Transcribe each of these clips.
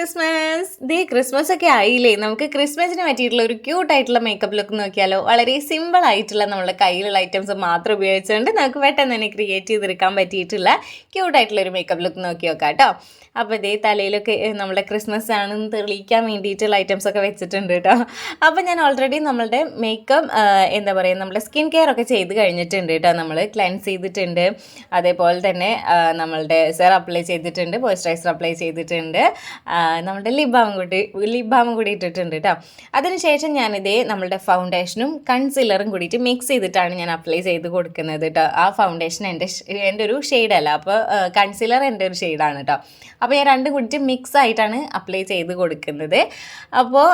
Christmas. ദേ Christmas ഒക്കെ ആയില്ലേ? നമുക്ക് ക്രിസ്മസിന് പറ്റിയിട്ടുള്ള ഒരു ക്യൂട്ട് ആയിട്ടുള്ള മേക്കപ്പ് ലുക്ക് നോക്കിയാലോ? വളരെ സിമ്പിൾ ആയിട്ടുള്ള നമ്മുടെ കയ്യിലുള്ള ഐറ്റംസ് മാത്രം ഉപയോഗിച്ചുകൊണ്ട് നമുക്ക് പെട്ടെന്ന് തന്നെ ക്രിയേറ്റ് ചെയ്തെടുക്കാൻ പറ്റിയിട്ടുള്ള ക്യൂട്ട് ആയിട്ടുള്ള ഒരു മേക്കപ്പ് ലുക്ക് നോക്കി നോക്കാം കേട്ടോ അപ്പോൾ ഇതേ തലയിലൊക്കെ നമ്മുടെ ക്രിസ്മസ് ആണെന്ന് തെളിയിക്കാൻ വേണ്ടിയിട്ടുള്ള ഐറ്റംസ് ഒക്കെ വെച്ചിട്ടുണ്ട് കേട്ടോ അപ്പോൾ ഞാൻ ഓൾറെഡി നമ്മളുടെ മേക്കപ്പ് എന്താ പറയുക നമ്മുടെ സ്കിൻ കെയർ ഒക്കെ ചെയ്ത് കഴിഞ്ഞിട്ടുണ്ട് കേട്ടോ നമ്മൾ ക്ലെൻസ് ചെയ്തിട്ടുണ്ട്. അതേപോലെ തന്നെ നമ്മളുടെ സെർ അപ്ലൈ ചെയ്തിട്ടുണ്ട് മോയ്സ്ചറൈസർ അപ്ലൈ ചെയ്തിട്ടുണ്ട്. നമ്മുടെ ബാം കൂടി ബാം കൂടി ഇട്ടിട്ടുണ്ട് കേട്ടോ അതിനുശേഷം ഞാനിതേ നമ്മളുടെ ഫൗണ്ടേഷനും കൺസീലറും കൂടിയിട്ട് മിക്സ് ചെയ്തിട്ടാണ് ഞാൻ അപ്ലൈ ചെയ്ത് കൊടുക്കുന്നത് കേട്ടോ ആ ഫൗണ്ടേഷൻ എന്റെ എന്റെ ഒരു ഷെയ്ഡല്ല അപ്പോൾ കൺസീലർ എന്റെ ഒരു ഷെയ്ഡാണ് കേട്ടോ അപ്പോൾ ഞാൻ രണ്ടും കൂടിയിട്ട് മിക്സ് ആയിട്ടാണ് അപ്ലൈ ചെയ്ത് കൊടുക്കുന്നത്. അപ്പോൾ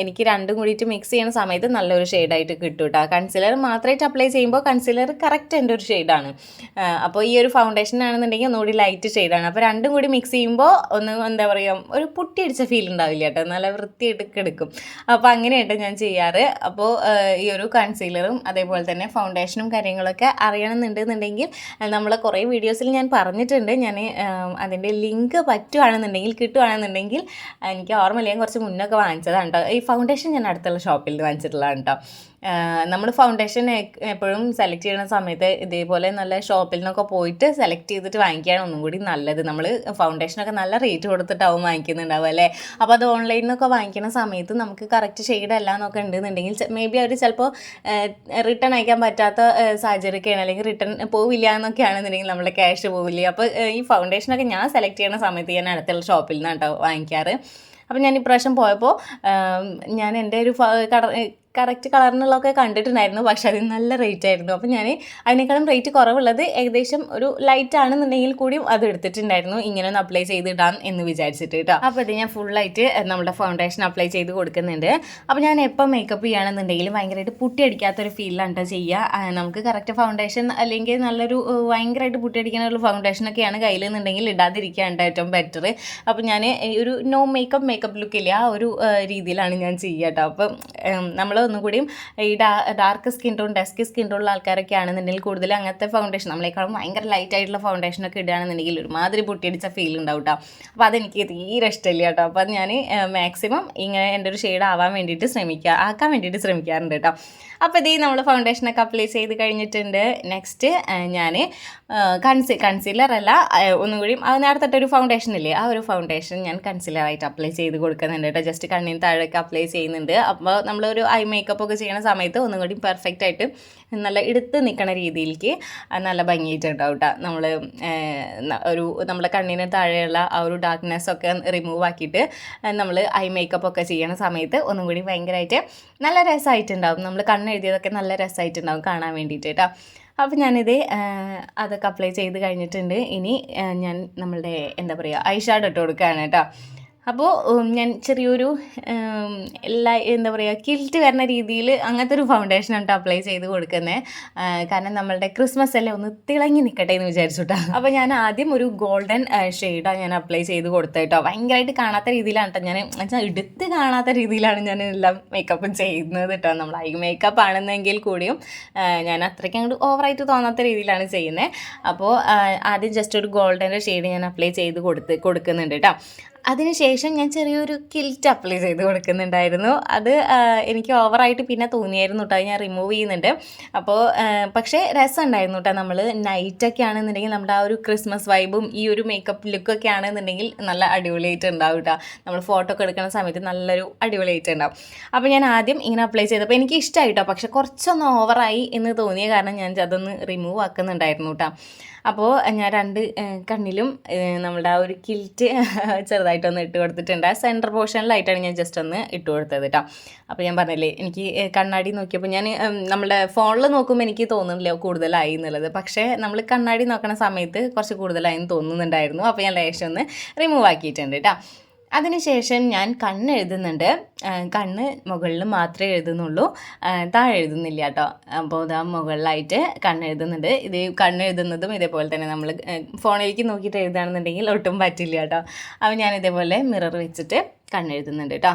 എനിക്ക് രണ്ടും കൂടിയിട്ട് മിക്സ് ചെയ്യുന്ന സമയത്ത് നല്ലൊരു ഷെയ്ഡായിട്ട് കിട്ടും കേട്ടോ കൺസീലർ മാത്രമായിട്ട് അപ്ലൈ ചെയ്യുമ്പോൾ കൺസീലർ കറക്റ്റ് എന്റെ ഒരു ഷെയ്ഡാണ് അപ്പോൾ ഈ ഒരു ഫൗണ്ടേഷൻ ആണെന്നുണ്ടെങ്കിൽ ഒന്നുകൂടി ലൈറ്റ് ഷെയ്ഡാണ് അപ്പോൾ രണ്ടും കൂടി മിക്സ് ചെയ്യുമ്പോൾ ഒന്ന് എന്താ പറയുക ഒരു പൊട്ടിയടിച്ച ഫീൽ ഉണ്ടാവില്ല കേട്ടോ. നല്ല വൃത്തിയായിട്ട് കിടക്കും. അപ്പോൾ അങ്ങനെയായിട്ട് ഞാൻ ചെയ്യാറ്. അപ്പോൾ ഈ ഒരു കൺസീലറും അതേപോലെ തന്നെ ഫൗണ്ടേഷനും കാര്യങ്ങളൊക്കെ അറിയണമെന്നുണ്ടെന്നുണ്ടെങ്കിൽ നമ്മൾ കുറേ വീഡിയോസിൽ ഞാൻ പറഞ്ഞിട്ടുണ്ട്. ഞാൻ അതിന്റെ ലിങ്ക് പറ്റുവാണെന്നുണ്ടെങ്കിൽ കിട്ടുവാണെന്നുണ്ടെങ്കിൽ എനിക്ക് ഓർമ്മയില്ല. ഞാൻ കുറച്ച് മുന്നൊക്കെ വാങ്ങിച്ചതാണ് കേട്ടോ. ഈ ഫൗണ്ടേഷൻ ഞാൻ അടുത്തുള്ള ഷോപ്പിൽ നിന്ന് വാങ്ങിച്ചിട്ടുള്ളതാണ് കേട്ടോ. നമ്മൾ ഫൗണ്ടേഷൻ എപ്പോഴും സെലക്ട് ചെയ്യുന്ന സമയത്ത് ഇതേപോലെ നല്ല ഷോപ്പിൽ നിന്നൊക്കെ പോയിട്ട് സെലക്ട് ചെയ്തിട്ട് വാങ്ങിക്കുകയാണ് ഒന്നും കൂടി നല്ലത്. നമ്മൾ ഫൗണ്ടേഷനൊക്കെ നല്ല റേറ്റ് കൊടുത്തിട്ടാവും വാങ്ങിക്കുന്നുണ്ടാവും അല്ലേ? അപ്പോൾ അത് ഓൺലൈനിൽ നിന്നൊക്കെ വാങ്ങിക്കുന്ന സമയത്ത് നമുക്ക് കറക്റ്റ് ഷെയ്ഡ് അല്ല എന്നൊക്കെ ഉണ്ടെന്നുണ്ടെങ്കിൽ മേ ബി അവർ ചിലപ്പോൾ റിട്ടേൺ അയക്കാൻ പറ്റാത്ത സാഹചര്യമൊക്കെയാണ് അല്ലെങ്കിൽ റിട്ടേൺ പോവില്ല എന്നൊക്കെ ആണെന്നുണ്ടെങ്കിൽ നമ്മുടെ ക്യാഷ് പോവില്ല അപ്പോൾ ഈ ഫൗണ്ടേഷനൊക്കെ ഞാൻ സെലക്ട് ചെയ്യുന്ന സമയത്ത് ഞാൻ അടുത്തുള്ള ഷോപ്പിൽ നിന്നാണ് കേട്ടോ വാങ്ങിക്കാറ്. അപ്പം ഞാൻ ഇപ്രാവശ്യം പോയപ്പോൾ ഞാൻ എന്റെ ഒരു കട കറക്റ്റ് കളറിനുള്ളതൊക്കെ കണ്ടിട്ടുണ്ടായിരുന്നു. പക്ഷെ അതിന് നല്ല റേറ്റ് ആയിരുന്നു. അപ്പോൾ ഞാൻ അതിനേക്കാളും റേറ്റ് കുറവുള്ളത് ഏകദേശം ഒരു ലൈറ്റ് ആണെന്നുണ്ടെങ്കിൽ കൂടിയും അത് എടുത്തിട്ടുണ്ടായിരുന്നു. ഇങ്ങനെ ഒന്ന് അപ്ലൈ ചെയ്തിടാം എന്ന് വിചാരിച്ചിട്ട് കേട്ടോ. അപ്പോൾ ഇത് ഞാൻ ഫുള്ളായിട്ട് നമ്മുടെ ഫൗണ്ടേഷൻ അപ്ലൈ ചെയ്ത് കൊടുക്കുന്നുണ്ട്. അപ്പോൾ ഞാൻ എപ്പോൾ മേക്കപ്പ് ചെയ്യുകയാണെന്നുണ്ടെങ്കിൽ ഭയങ്കരമായിട്ട് പുട്ടിയടിക്കാത്തൊരു ഫീലാണ് ചെയ്യുക. നമുക്ക് കറക്റ്റ് ഫൗണ്ടേഷൻ അല്ലെങ്കിൽ നല്ലൊരു ഭയങ്കരമായിട്ട് പുട്ടിയടിക്കാനുള്ള ഫൗണ്ടേഷനൊക്കെയാണ് കയ്യിലെന്നുണ്ടെങ്കിൽ ഇടാതിരിക്കുകയാണ് ഏറ്റവും ബെറ്റർ അപ്പോൾ ഞാൻ ഒരു നോ മേക്കപ്പ് മേക്കപ്പ് ലുക്കില്ല ആ ഒരു രീതിയിലാണ് ഞാൻ ചെയ്യുക കേട്ടോ. അപ്പം നമ്മൾ ഒന്നും കൂടിയും ഈ dark skin tone dusky skin ടോണുള്ള ആൾക്കാരൊക്കെ ആണെന്നുണ്ടെങ്കിൽ കൂടുതൽ അങ്ങനത്തെ ഫൗണ്ടേഷൻ നമ്മളെക്കാളും ഭയങ്കര ലൈറ്റ് ആയിട്ടുള്ള ഫൗണ്ടേഷനൊക്കെ ഇടുകയാണെന്നുണ്ടെങ്കിൽ ഒരുമാതിരി പൊട്ടിയടിച്ച ഫീൽ ഉണ്ടാവും കേട്ടോ അപ്പോൾ അതെനിക്ക് തീരെ ഇഷ്ടമില്ല കേട്ടോ അപ്പോൾ അത് ഞാൻ മാക്സിമം ഇങ്ങനെ എന്റെ ഒരു ഷെയ്ഡ് ആവാൻ വേണ്ടിയിട്ട് ശ്രമിക്കുക ആക്കാൻ വേണ്ടിയിട്ട് ശ്രമിക്കാറുണ്ട് കേട്ടോ അപ്പോൾ ഇതേ നമ്മൾ ഫൗണ്ടേഷനൊക്കെ അപ്ലൈ ചെയ്ത് കഴിഞ്ഞിട്ടുണ്ട്. നെക്സ്റ്റ് ഞാൻ കൺസി കൺസീലർ അല്ല ഒന്നും കൂടി നേരത്തെ ഒരു ഫൗണ്ടേഷൻ ഇല്ലേ ആ ഒരു ഫൗണ്ടേഷൻ ഞാൻ കൺസീലറായിട്ട് അപ്ലൈ ചെയ്ത് കൊടുക്കുന്നുണ്ട് കേട്ടോ ജസ്റ്റ് കണ്ണിന് താഴെയൊക്കെ അപ്ലൈ ചെയ്യുന്നുണ്ട്. അപ്പോൾ നമ്മളൊരു ഐ മേക്കപ്പ് ഒക്കെ ചെയ്യുന്ന സമയത്ത് ഒന്നും കൂടി പെർഫെക്റ്റ് ആയിട്ട് നല്ല എടുത്ത് നിൽക്കണ രീതിയിലേക്ക് നല്ല ഭംഗിയായിട്ടുണ്ടാവും കേട്ടോ നമ്മൾ ഒരു നമ്മളെ കണ്ണിന് താഴെയുള്ള ആ ഒരു ഡാർക്ക്നെസ് ഒക്കെ റിമൂവ് ആക്കിയിട്ട് നമ്മൾ ഐ മേക്കപ്പ് ഒക്കെ ചെയ്യണ സമയത്ത് ഒന്നും കൂടി ഭയങ്കരമായിട്ട് നല്ല രസമായിട്ടുണ്ടാവും നമ്മൾ കണ്ണെഴുതിയതൊക്കെ നല്ല രസമായിട്ടുണ്ടാവും കാണാൻ വേണ്ടിയിട്ട് കേട്ടോ അപ്പോൾ ഞാനിത് അതൊക്കെ അപ്ലൈ ചെയ്ത് കഴിഞ്ഞിട്ടുണ്ട്. ഇനി ഞാൻ നമ്മളുടെ എന്താ പറയുക ഐ ഇട്ട് കൊടുക്കുകയാണ് കേട്ടോ അപ്പോൾ ഞാൻ ചെറിയൊരു എല്ലാ എന്താ പറയുക കിൽറ്റ് വരുന്ന രീതിയിൽ അങ്ങനത്തെ ഒരു ഫൗണ്ടേഷൻ ആണ് അപ്ലൈ ചെയ്ത് കൊടുക്കുന്നത് കാരണം നമ്മളുടെ ക്രിസ്മസ് അല്ലേ ഒന്ന് തിളങ്ങി നിൽക്കട്ടെ എന്ന് വിചാരിച്ചിട്ടാണ് അപ്പോൾ ഞാൻ ആദ്യം ഒരു ഗോൾഡൻ ഷെയ്ഡാണ് ഞാൻ അപ്ലൈ ചെയ്ത് കൊടുത്തത് കേട്ടോ ഭയങ്കരമായിട്ട് കാണാത്ത രീതിയിലാണ് കേട്ടോ ഞാൻ വെച്ചാൽ എടുത്ത് കാണാത്ത രീതിയിലാണ് ഞാൻ എല്ലാം മേക്കപ്പും ചെയ്യുന്നത് കേട്ടോ നമ്മൾ ഐ മേക്കപ്പ് ആണെന്നെങ്കിൽ കൂടിയും ഞാൻ അത്രയ്ക്ക് അങ്ങോട്ട് ഓവറായിട്ട് തോന്നാത്ത രീതിയിലാണ് ചെയ്യുന്നത് അപ്പോൾ ആദ്യം ജസ്റ്റ് ഒരു ഗോൾഡന്റെ ഷെയ്ഡ് ഞാൻ അപ്ലൈ ചെയ്ത് കൊടുത്ത് കൊടുക്കുന്നുണ്ട് കേട്ടോ അതിനുശേഷം ഞാൻ ചെറിയൊരു കിൽറ്റ് അപ്ലൈ ചെയ്ത് കൊടുക്കുന്നുണ്ടായിരുന്നു. അത് എനിക്ക് ഓവറായിട്ട് പിന്നെ തോന്നിയായിരുന്നു കേട്ടോ ഞാൻ റിമൂവ് ചെയ്യുന്നുണ്ട്. അപ്പോൾ പക്ഷേ രസം ഉണ്ടായിരുന്നു കേട്ടോ നമ്മൾ നൈറ്റൊക്കെ ആണെന്നുണ്ടെങ്കിൽ നമ്മുടെ ആ ഒരു ക്രിസ്മസ് വൈബും ഈ ഒരു മേക്കപ്പ് ലുക്കൊക്കെ ആണെന്നുണ്ടെങ്കിൽ നല്ല അടിപൊളിയായിട്ട് ഉണ്ടാവും കേട്ടോ നമ്മൾ ഫോട്ടോ ഒക്കെ എടുക്കുന്ന സമയത്ത് നല്ലൊരു അടിപൊളിയായിട്ട് ഉണ്ടാവും. അപ്പോൾ ഞാൻ ആദ്യം ഇങ്ങനെ അപ്ലൈ ചെയ്തപ്പോൾ എനിക്ക് ഇഷ്ടമായി കേട്ടോ പക്ഷേ കുറച്ചൊന്ന് ഓവറായി എന്ന് തോന്നിയ കാരണം ഞാൻ അതൊന്ന് റിമൂവ് ആക്കുന്നുണ്ടായിരുന്നു കേട്ടോ അപ്പോൾ ഞാൻ രണ്ട് കണ്ണിലും നമ്മുടെ ആ ഒരു കിൽറ്റ് ചെറുതായിട്ടൊന്ന് ഇട്ട് കൊടുത്തിട്ടുണ്ട്. സെന്റർ പോർഷനിലായിട്ടാണ് ഞാൻ ജസ്റ്റ് ഒന്ന് ഇട്ട് കൊടുത്തത് കേട്ടോ അപ്പോൾ ഞാൻ പറഞ്ഞില്ലേ എനിക്ക് കണ്ണാടി നോക്കിയപ്പോൾ ഞാൻ നമ്മുടെ ഫോണിൽ നോക്കുമ്പോൾ എനിക്ക് തോന്നുന്നില്ല കൂടുതലായി എന്നുള്ളത്. പക്ഷേ നമ്മൾ കണ്ണാടി നോക്കണ സമയത്ത് കുറച്ച് കൂടുതലായി തോന്നുന്നുണ്ടായിരുന്നു. അപ്പോൾ ഞാൻ ലേശം ഒന്ന് റിമൂവ് ആക്കിയിട്ടുണ്ട് കേട്ടോ അതിനുശേഷം ഞാൻ കണ്ണ് എഴുതുന്നുണ്ട്. കണ്ണ് മുകളിൽ മാത്രമേ എഴുതുന്നുള്ളൂ. താഴെ എഴുതുന്നില്ല കേട്ടോ. അപ്പോൾ ഇതാ മുകളിലായിട്ട് കണ്ണ് എഴുതുന്നുണ്ട്. ഇത് കണ്ണ് എഴുതുന്നതും ഇതേപോലെ തന്നെ നമ്മൾ ഫോണിലേക്ക് നോക്കിയിട്ട് എഴുതുകയാണെന്നുണ്ടെങ്കിൽ ഒട്ടും പറ്റില്ല കേട്ടോ. അപ്പോൾ ഞാൻ ഇതേപോലെ മിറർ വെച്ചിട്ട് കണ്ണെഴുതുന്നുണ്ട് കേട്ടോ.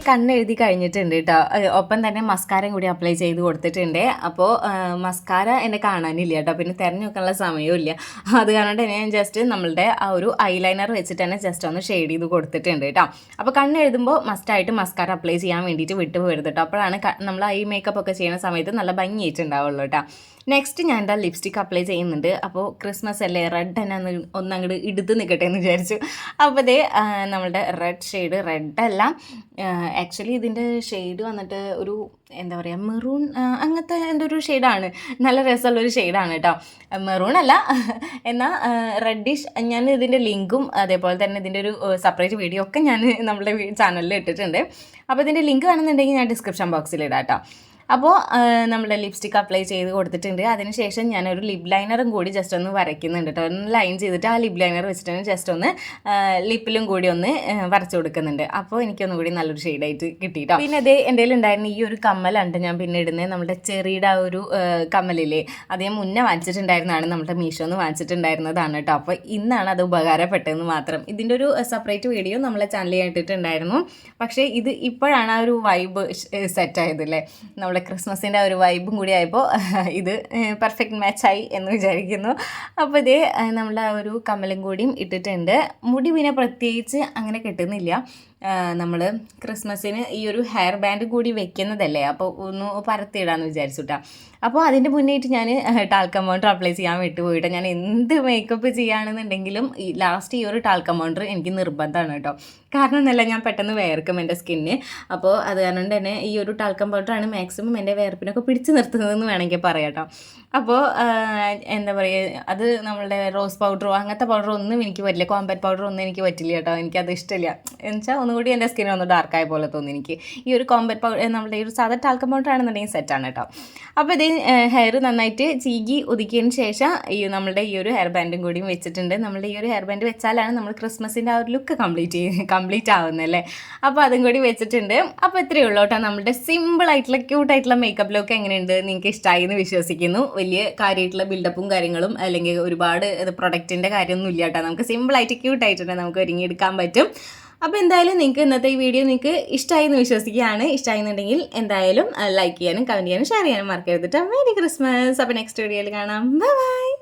ഇതേ കണ്ണ് എഴുതി കഴിഞ്ഞിട്ടുണ്ട് കേട്ടോ ഒപ്പം തന്നെ മസ്കാരം കൂടി അപ്ലൈ ചെയ്ത് കൊടുത്തിട്ടുണ്ട്. അപ്പോൾ മസ്കാര എന്നെ കാണാനില്ല കേട്ടോ പിന്നെ തിരഞ്ഞു നോക്കാനുള്ള സമയവും ഇല്ല. അത് കാരണം തന്നെ ഞാൻ ജസ്റ്റ് നമ്മളുടെ ആ ഒരു ഐലൈനർ വെച്ചിട്ട് തന്നെ ജസ്റ്റ് ഒന്ന് ഷെയ്ഡ് ചെയ്ത് കൊടുത്തിട്ടുണ്ട് കേട്ടോ അപ്പോൾ കണ്ണെഴുതുമ്പോൾ മസ്റ്റായിട്ട് മസ്കാര അപ്ലൈ ചെയ്യാൻ വേണ്ടിയിട്ട് വിട്ടു പോരുത് കേട്ടോ അപ്പോഴാണ് നമ്മൾ ഐ മേക്കപ്പ് ഒക്കെ ചെയ്യുന്ന സമയത്ത് നല്ല ഭംഗിയായിട്ടുണ്ടാവുള്ളൂ കേട്ടോ നെക്സ്റ്റ് ഞാൻ എന്താ ലിപ്സ്റ്റിക് അപ്ലൈ ചെയ്യുന്നുണ്ട്. അപ്പോൾ ക്രിസ്മസ് അല്ലേ റെഡ് തന്നെ ഒന്ന് ഒന്നങ്ങോട്ട് ഇടുത്ത് നിൽക്കട്ടെ എന്ന് വിചാരിച്ചു. അപ്പോൾ ഇതേ നമ്മളുടെ റെഡ് ഷെയ്ഡ് റെഡ് അല്ല ആക്ച്വലി ഇതിന്റെ ഷെയ്ഡ് വന്നിട്ട് ഒരു എന്താ പറയുക മെറൂൺ അങ്ങനത്തെ എന്റെ ഒരു ഷെയ്ഡാണ് നല്ല രസമുള്ളൊരു ഷെയ്ഡാണ് കേട്ടോ മെറൂൺ അല്ല എന്നാൽ റെഡിഷ് ഞാൻ ഇതിന്റെ ലിങ്കും അതേപോലെ തന്നെ ഇതിന്റെ ഒരു സെപ്പറേറ്റ് വീഡിയോ ഒക്കെ ഞാൻ നമ്മുടെ ചാനലിൽ ഇട്ടിട്ടുണ്ട്. അപ്പോൾ ഇതിന്റെ ലിങ്ക് വേണമെന്നുണ്ടെങ്കിൽ ഞാൻ ഡിസ്ക്രിപ്ഷൻ ബോക്സിൽ ഇടാം കേട്ടോ അപ്പോൾ നമ്മുടെ ലിപ്സ്റ്റിക് അപ്ലൈ ചെയ്ത് കൊടുത്തിട്ടുണ്ട്. അതിനുശേഷം ഞാനൊരു ലിപ് ലൈനറും കൂടി ജസ്റ്റ് ഒന്ന് വരയ്ക്കുന്നുണ്ട് കേട്ടോ ഒന്ന് ലൈൻ ചെയ്തിട്ട് ആ ലിപ് ലൈനർ വെച്ചിട്ട് ജസ്റ്റ് ഒന്ന് ലിപ്പിലും കൂടി ഒന്ന് വരച്ചു കൊടുക്കുന്നുണ്ട്. അപ്പോൾ എനിക്കൊന്നും കൂടി നല്ലൊരു ഷെയ്ഡായിട്ട് കിട്ടിയിട്ടോ പിന്നെ അതേ എന്റെ ഉണ്ടായിരുന്ന ഈ ഒരു കമ്മലുണ്ട് ഞാൻ പിന്നെ ഇടുന്നത് നമ്മുടെ ചെറിയുടെ ആ ഒരു കമ്മലില്ലേ? അത് മുന്നേ വാങ്ങിച്ചിട്ടുണ്ടായിരുന്നതാണ്. നമ്മുടെ മീഷോ മീഷോന്ന് വാങ്ങിച്ചിട്ടുണ്ടായിരുന്നതാണ് കേട്ടോ അപ്പോൾ ഇന്നാണ് അത് ഉപകാരപ്പെട്ടതെന്ന് മാത്രം. ഇതിന്റെ ഒരു സെപ്പറേറ്റ് വീഡിയോ നമ്മളെ ചാനലിൽ ഇട്ടിട്ടുണ്ടായിരുന്നു. പക്ഷേ ഇത് ഇപ്പോഴാണ് ആ ഒരു വൈബ് സെറ്റ് ആയതല്ലേ നമ്മുടെ ക്രിസ്മസിന്റെ ഒരു വൈബും കൂടി ആയപ്പോൾ ഇത് പെർഫെക്റ്റ് മാച്ചായി എന്ന് വിചാരിക്കുന്നു. അപ്പോൾ ഇതേ നമ്മൾ ഒരു കമ്മലും കൂടിയും ഇട്ടിട്ടുണ്ട്. മുടി പിന്നെ പ്രത്യേകിച്ച് അങ്ങനെ കിട്ടുന്നില്ല. നമ്മൾ ക്രിസ്മസിന് ഈ ഒരു ഹെയർ ബാൻഡ് കൂടി വെക്കുന്നതല്ലേ? അപ്പോൾ ഒന്ന് പരത്തിയിടാന്ന് വിചാരിച്ചുട്ടാ. അപ്പോൾ അതിന്റെ മുന്നേറ്റ് ഞാൻ ടാൽക്കം പൗഡർ അപ്ലൈ ചെയ്യാൻ വിട്ടുപോയിട്ട്. ഞാൻ എന്ത് മേക്കപ്പ് ചെയ്യുകയാണെന്നുണ്ടെങ്കിലും ഈ ലാസ്റ്റ് ഈ ഒരു ടാൽക്കം പൗഡർ എനിക്ക് നിർബന്ധമാണ് കേട്ടോ. കാരണം എന്നല്ല ഞാൻ പെട്ടെന്ന് വേർക്കും എന്റെ സ്കിന്ന്. അപ്പോൾ അത് കാരണം തന്നെ ഈ ഒരു ടാൽക്കം പൗഡറാണ് മാക്സിമം എന്റെ വേർപ്പിനൊക്കെ പിടിച്ചു നിർത്തുന്നതെന്ന് വേണമെങ്കിൽ പറയാം കേട്ടോ അപ്പോൾ എന്താ പറയുക അത് നമ്മളുടെ റോസ് പൗഡറോ അങ്ങനത്തെ പൗഡറോ ഒന്നും എനിക്ക് പറ്റില്ല. കോമ്പാക്ട് പൗഡറോ ഒന്നും എനിക്ക് പറ്റില്ല കേട്ടോ. എനിക്കത് ഇഷ്ടമില്ല. എന്നുവെച്ചാൽ ഒന്നുകൂടി എന്റെ സ്കിൻ ഒന്ന് ഡാർക്കായ പോലെ തോന്നി എനിക്ക്. ഈ ഒരു കോമ്പറ്റ് പൗഡർ നമ്മുടെ ഈ ഒരു സാധാ ടാൽക്കം പൗഡർ ആണെന്നുണ്ടെങ്കിൽ സെറ്റാണ് കേട്ടോ അപ്പോൾ ഇത് ഹെയർ നന്നായിട്ട് ചീകി ഒതുക്കിയതിന് ശേഷം ഈ നമ്മുടെ ഈ ഒരു ഹെയർ ബാൻഡും കൂടിയും വെച്ചിട്ടുണ്ട്. നമ്മളുടെ ഈ ഒരു ഹെയർ ബാൻഡ് വെച്ചാലാണ് നമ്മൾ ക്രിസ്മസിന്റെ ആ ഒരു ലുക്ക് കംപ്ലീറ്റ് കംപ്ലീറ്റ് ആവുന്നല്ലേ അപ്പോൾ അതും കൂടി വെച്ചിട്ടുണ്ട്. അപ്പോൾ ഇത്രയേ ഉള്ളൂ കേട്ടോ നമ്മുടെ സിമ്പിൾ ആയിട്ടുള്ള ക്യൂട്ട് ആയിട്ടുള്ള മേക്കപ്പ് ലുക്ക് എങ്ങനെയുണ്ട് നിങ്ങൾക്ക് ഇഷ്ടമായി എന്ന് വിശ്വസിക്കുന്നു. വലിയ കാര്യമായിട്ടുള്ള ബിൽഡപ്പും കാര്യങ്ങളും അല്ലെങ്കിൽ ഒരുപാട് പ്രൊഡക്റ്റിന്റെ കാര്യമൊന്നും ഇല്ല കേട്ടോ നമുക്ക് സിമ്പിളായിട്ട് ക്യൂട്ടായിട്ട് തന്നെ നമുക്ക് ഒരുങ്ങിയെടുക്കാൻ പറ്റും. അപ്പോൾ എന്തായാലും നിങ്ങൾക്ക് ഇന്നത്തെ ഈ വീഡിയോ നിങ്ങൾക്ക് ഇഷ്ടമായി എന്ന് വിശ്വസിക്കുകയാണ്. ഇഷ്ടമായി എന്നുണ്ടെങ്കിൽ എന്തായാലും ലൈക്ക് ചെയ്യാനും കമന്റ് ചെയ്യാനും ഷെയർ ചെയ്യാനും മറക്കരുത് മേരി ക്രിസ്മസ് അപ്പോൾ നെക്സ്റ്റ് വീഡിയോയിൽ കാണാം. ബൈ